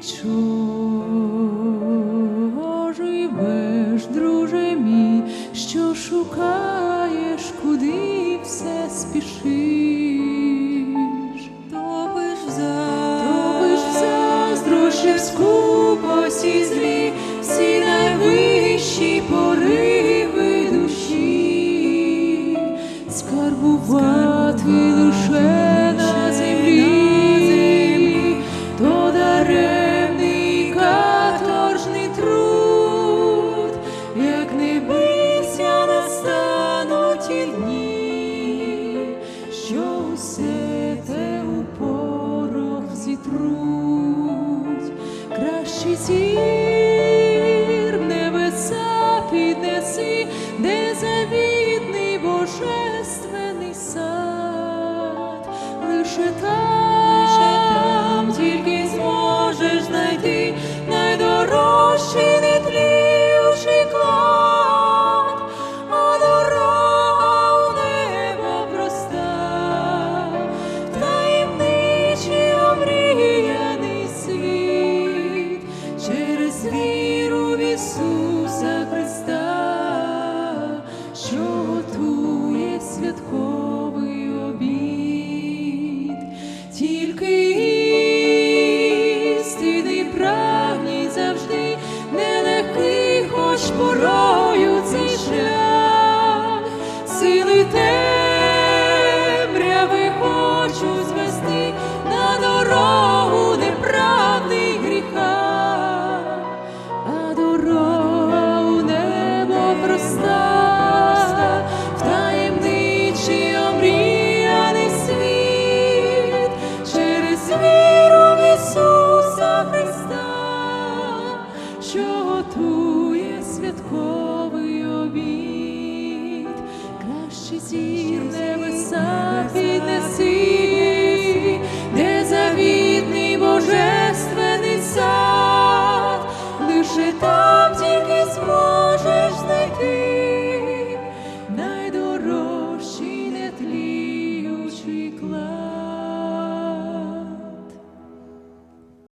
чужий веш, друже мій, що шукаєш, куди все спішиш, тобиш взаєш заздруші в скупості злі, всі найвищі пориви душі, скарбувати лише. очі небеса піднеси, де завітний Божество. Boros